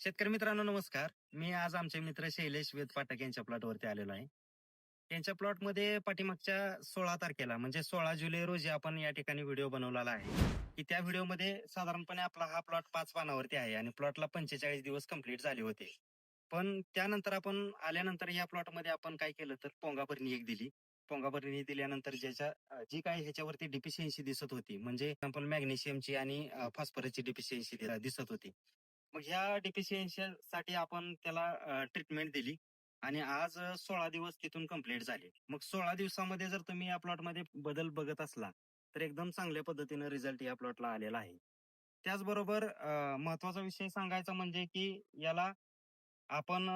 शेतकरी मित्रांनो नमस्कार. मी आज आमचे मित्र शैलेश वेद पाठक यांच्या प्लॉटवरती आलेलो आहे. त्यांच्या प्लॉटमध्ये पाठीमागच्या सोळा तारखेला म्हणजे सोळा जुलै रोजी आपण या ठिकाणी व्हिडिओ बनवलेला आहे की त्या व्हिडिओमध्ये साधारणपणे आपला हा प्लॉट पाच पानावरती आहे आणि प्लॉटला पंचेचाळीस दिवस कंप्लीट झाले होते. पण त्यानंतर आपण आल्यानंतर या प्लॉटमध्ये आपण काय केलं तर पोंगाभरणी एक दिली. पोंगाभरणी दिल्यानंतर ज्याच्या जी काय ह्याच्यावरती डिफिशियन्सी दिसत होती म्हणजे एक्झाम्पल मॅग्नेशियमची आणि फॉस्फरसची डिफिशियन्सी दिसत होती. मग ह्या डिफिशियन्सी साठी आपण त्याला ट्रीटमेंट दिली. आणि आज सोळा दिवस तिथून कंप्लीट झाले. मग सोळा दिवसामध्ये जर तुम्ही या प्लॉटमध्ये बदल बघत असला तर एकदम चांगल्या पद्धतीने रिझल्ट या प्लॉटला आलेला आहे. त्याचबरोबर महत्त्वाचा विषय सांगायचा म्हणजे की याला आपण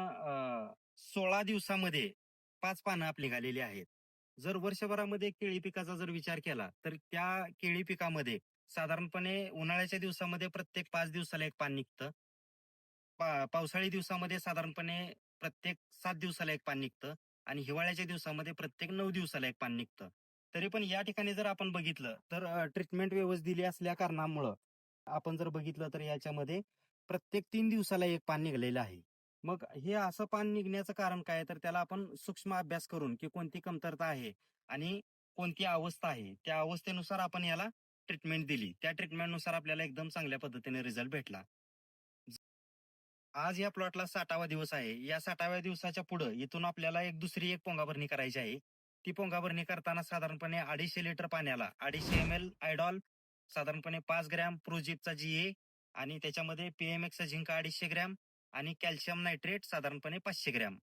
सोळा दिवसामध्ये पाच पानं आपली घालेली आहेत. जर वर्षभरामध्ये केळी पिकाचा जर विचार केला तर त्या केळी पिकामध्ये साधारणपणे उन्हाळ्याच्या दिवसामध्ये प्रत्येक पाच दिवसाला एक पान निघतं. पा- पावसाळी दिवसामध्ये साधारणपणे प्रत्येक सात दिवसाला एक पान निघतं आणि हिवाळ्याच्या दिवसामध्ये प्रत्येक नऊ दिवसाला एक पान निघतं. तरी पण या ठिकाणी जर आपण बघितलं तर ट्रीटमेंट व्यवस्थित दिली असल्या कारणामुळं आपण जर बघितलं तर याच्यामध्ये प्रत्येक तीन दिवसाला एक पान निघलेलं आहे. मग हे असं पान निघण्याचं कारण काय? तर त्याला आपण सूक्ष्म अभ्यास करून की कोणती कमतरता आहे आणि कोणती अवस्था आहे त्या अवस्थेनुसार आपण याला ट्रीटमेंट दिली. त्या ट्रीटमेंटनुसार आपल्याला एकदम चांगल्या पद्धतीने रिझल्ट भेटला. आज या प्लॉटला साठावा दिवस आहे. या साठाव्या दिवसाच्या पुढे इथून आपल्याला एक दुसरी एक पोंगाभरणी करायची आहे. ती पोंगाभरणी करताना साधारणपणे अडीचशे लिटर पाण्याला अडीचशे एम एल आयडॉल साधारणपणे पाच ग्रॅम प्रोजिपचा जी ए आणि त्याच्यामध्ये पीएमएक्स झिंक अडीचशे ग्रॅम आणि कॅल्शियम नायट्रेट साधारणपणे पाचशे ग्रॅम.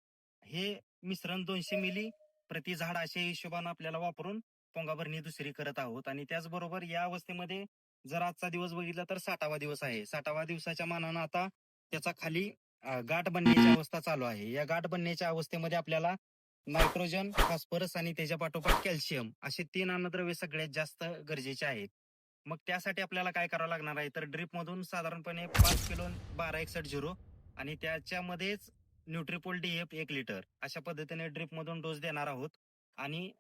हे मिश्रण दोनशे मिली प्रति झाड अशा हिशोबानं आपल्याला वापरून पोंगाभरणी दुसरी करत आहोत. आणि त्याचबरोबर या अवस्थेमध्ये जर आजचा दिवस बघितला तर साठावा दिवस आहे. साठावा दिवसाच्या मानानं आता त्याचा खाली गाठ बनण्याची अवस्था चालू आहे. या गाठ बनण्याच्या अवस्थेमध्ये आपल्याला नायट्रोजन फॉस्फरस आणि त्याच्या पाठोपाठ कॅल्शियम असे तीन अन्नद्रव्य सगळ्यात जास्त गरजेचे आहेत. मग त्यासाठी आपल्याला काय करावं लागणार आहे? तर ड्रिप मधून साधारणपणे पाच किलो बारा एकसठ झिरो आणि त्याच्यामध्येच न्यूट्रिपोल डीएफ एक लिटर अशा पद्धतीने ड्रिप मधून डोस देणार आहोत. आणि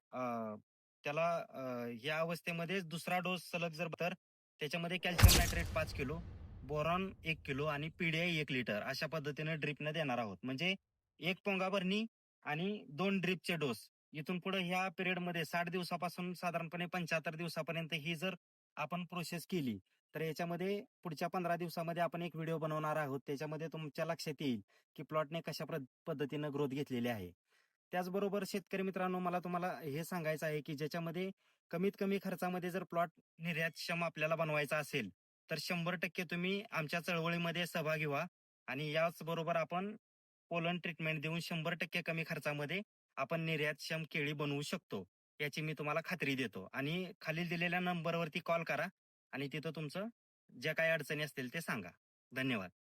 त्याला या अवस्थेमध्येच दुसरा डोस सलग जर तर त्याच्यामध्ये कॅल्शियम नायट्रेट पाच किलो बोरॉन एक किलो आणि पीडीआय एक लिटर अशा पद्धतीने ड्रिपने देणार आहोत. म्हणजे एक पोंगा भरणी आणि दोन ड्रिपचे डोस इथून पुढे ह्या पिरियडमध्ये साठ दिवसापासून साधारणपणे पंच्याहत्तर दिवसापर्यंत ही जर आपण प्रोसेस केली तर याच्यामध्ये पुढच्या पंधरा दिवसामध्ये आपण एक व्हिडिओ बनवणार आहोत. त्याच्यामध्ये तुमच्या लक्षात येईल की प्लॉटने कशा प्र- पद्धतीनं ग्रोथ घेतलेली आहे. त्याचबरोबर शेतकरी मित्रांनो मला तुम्हाला हे सांगायचं आहे की ज्याच्यामध्ये कमीत कमी खर्चामध्ये जर प्लॉट निर्यातक्षम आपल्याला बनवायचा असेल तर शंभर टक्के तुम्ही आमच्या चळवळीमध्ये सहभागी व्हा. आणि याचबरोबर आपण पोलन ट्रीटमेंट देऊन शंभर टक्के कमी खर्चामध्ये आपण निर्यातक्षम केळी बनवू शकतो याची मी तुम्हाला खात्री देतो. आणि खालील दिलेल्या नंबरवरती कॉल करा आणि तिथं तुमचं ज्या काही अडचणी असतील ते सांगा. धन्यवाद.